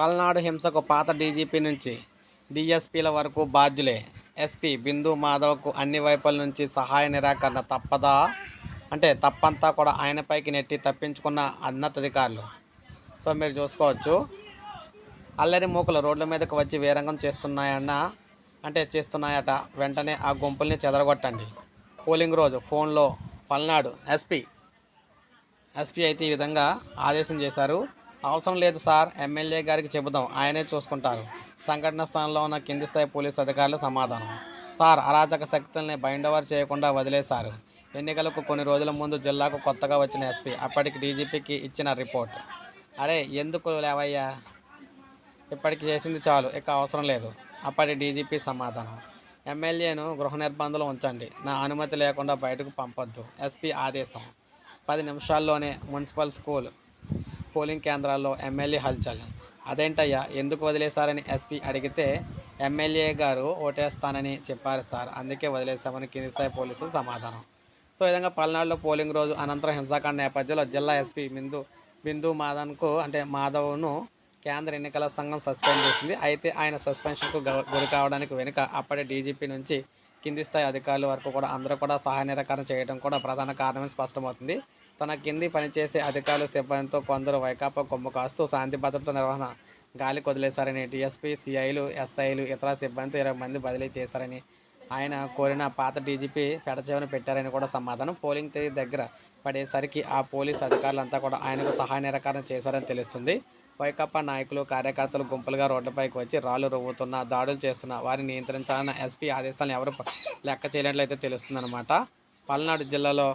పల్నాడు హింసకు పాత డీజీపీ నుంచి డీఎస్పీల వరకు బాధ్యులే. ఎస్పీ బిందు మాధవ్కు అన్ని వైపుల నుంచి సహాయ నిరాకరణ తప్పదా? అంటే తప్పంతా కూడా ఆయనపైకి నెట్టి తప్పించుకున్న ఉన్నతాధికారులు. సో మీరు చూసుకోవచ్చు. అల్లరి మూకలు రోడ్ల మీదకు వచ్చి వీరంగం చేస్తున్నాయన్న అంటే చేస్తున్నాయట వెంటనే ఆ గుంపుల్ని చెదరగొట్టండి. పోలింగ్ రోజు ఫోన్లో పల్నాడు ఎస్పీ ఎస్పీ అయితే ఈ విధంగా ఆదేశం చేశారు. అవసరం లేదు సార్. ఎమ్మెల్యే గారికి చెబుదాం. ఆయనే చూసుకుంటారు. సంఘటన స్థానంలో ఉన్న కింది స్థాయి పోలీసు అధికారుల సమాధానం. సార్ అరాచక శక్తుల్ని బైండవర్ చేయకుండా వదిలేశారు. ఎన్నికలకు కొన్ని రోజుల ముందు జిల్లాకు కొత్తగా వచ్చిన ఎస్పీ అప్పటికి డీజీపీకి ఇచ్చిన రిపోర్ట్. అరే ఎందుకు లేవయ్యా? ఇప్పటికి చేసింది చాలు. ఇక అవసరం లేదు. అప్పటి డీజీపీ సమాధానం. ఎమ్మెల్యేను గృహ నిర్బంధంలో ఉంచండి. నా అనుమతి లేకుండా బయటకు పంపొద్దు. ఎస్పీ ఆదేశం. పది నిమిషాల్లోనే మున్సిపల్ స్కూల్ పోలింగ్ కేంద్రాల్లో ఎమ్మెల్యే హల్చల్ అదేంటయ్యా ఎందుకు వదిలేశారని ఎస్పీ అడిగితే ఎమ్మెల్యే గారు ఓటేస్తానని చెప్పారు సార్. అందుకే వదిలేశామని కింది స్థాయి పోలీసులు సమాధానం. సో ఈ విధంగా పల్నాడులో పోలింగ్ రోజు అనంతరం హింసాకాండ నేపథ్యంలో జిల్లా ఎస్పీ బిందు బిందు మాధవ్కు అంటే మాధవ్ను కేంద్ర ఎన్నికల సంఘం సస్పెండ్ చేసింది. అయితే ఆయన సస్పెన్షన్కు గురి కావడానికి వెనుక అప్పటి డీజీపీ నుంచి కింది స్థాయి అధికారుల వరకు కూడా అందరూ కూడా సహాయ నిరాకరణ చేయడం కూడా ప్రధాన కారణమని స్పష్టమవుతుంది. తన కింది పనిచేసే అధికారులు సిబ్బందితో కొందరు వైకాపా కొమ్ము కాస్తూ శాంతి భద్రత నిర్వహణ గాలి కొదిలేశారని టీఎస్పీ సిఐలు ఎస్ఐలు ఇతర సిబ్బందితో ఇరవై మంది బదిలీ చేశారని ఆయన కోరిన పాత డీజీపీ పెడచెవిన పెట్టారని కూడా సమాధానం. పోలింగ్ తేదీ దగ్గర పడేసరికి ఆ పోలీస్ అధికారులంతా కూడా ఆయనకు సహాయ నిరాకరణ చేశారని తెలుస్తుంది. వైకాపా నాయకులు కార్యకర్తలు గుంపులుగా రోడ్లపైకి వచ్చి రాళ్ళు రువ్వుతున్న దాడులు చేస్తున్న వారిని నియంత్రించాలన్న ఎస్పీ ఆదేశాలను ఎవరు లెక్క చేయనట్లయితే తెలుస్తుందన్నమాట. పల్నాడు జిల్లాలో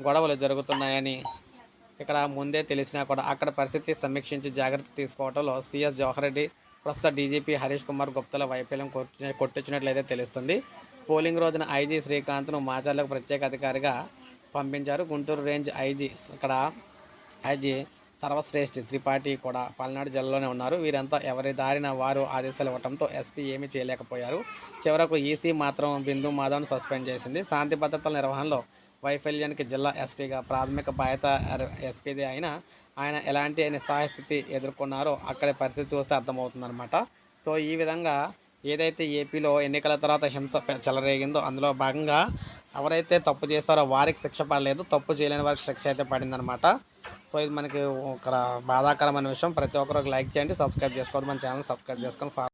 గొడవలు జరుగుతున్నాయని ఇక్కడ ముందే తెలిసినా కూడా అక్కడ పరిస్థితి సమీక్షించి జాగ్రత్త తీసుకోవడంలో సిఎస్ జవహర్ రెడ్డి ప్రస్తుత డీజీపీ హరీష్ కుమార్ గుప్తల వైఫల్యం కొట్టి కొట్టించినట్లయితే తెలుస్తుంది. పోలింగ్ రోజున ఐజీ శ్రీకాంత్ను మాచర్లకు ప్రత్యేక అధికారిగా పంపించారు. గుంటూరు రేంజ్ ఐజీ ఇక్కడ ఐజీ సర్వశ్రేష్ఠి త్రిపాఠి కూడా పల్నాడు జిల్లాలోనే ఉన్నారు. వీరంతా ఎవరి దారిన వారు ఆదేశాలు ఇవ్వడంతో ఎస్పీ ఏమీ చేయలేకపోయారు. చివరకు ఈసీ మాత్రం బిందు మాధవ్ను సస్పెండ్ చేసింది. శాంతి భద్రతల నిర్వహణలో వైఫల్యానికి జిల్లా ఎస్పీగా ప్రాథమిక బాధ్యత ఎస్పీదే అయినా ఆయన ఎలాంటి నిస్సహాయ స్థితి ఎదుర్కొన్నారో అక్కడి పరిస్థితి చూస్తే అర్థమవుతుందన్నమాట. సో ఈ విధంగా ఏదైతే ఏపీలో ఎన్నికల తర్వాత హింస చెలరేగిందో అందులో భాగంగా ఎవరైతే తప్పు చేశారో వారికి శిక్ష పడలేదు తప్పు చేయలేని వారికి శిక్ష అయితే పడిందనమాట సో ఇది మనకి ఇక్కడ బాధాకరమైన విషయం. ప్రతి ఒక్కరు లైక్ చేయండి సబ్స్క్రైబ్ చేసుకోవద్దు మన ఛానల్ సబ్స్క్రైబ్ చేసుకొని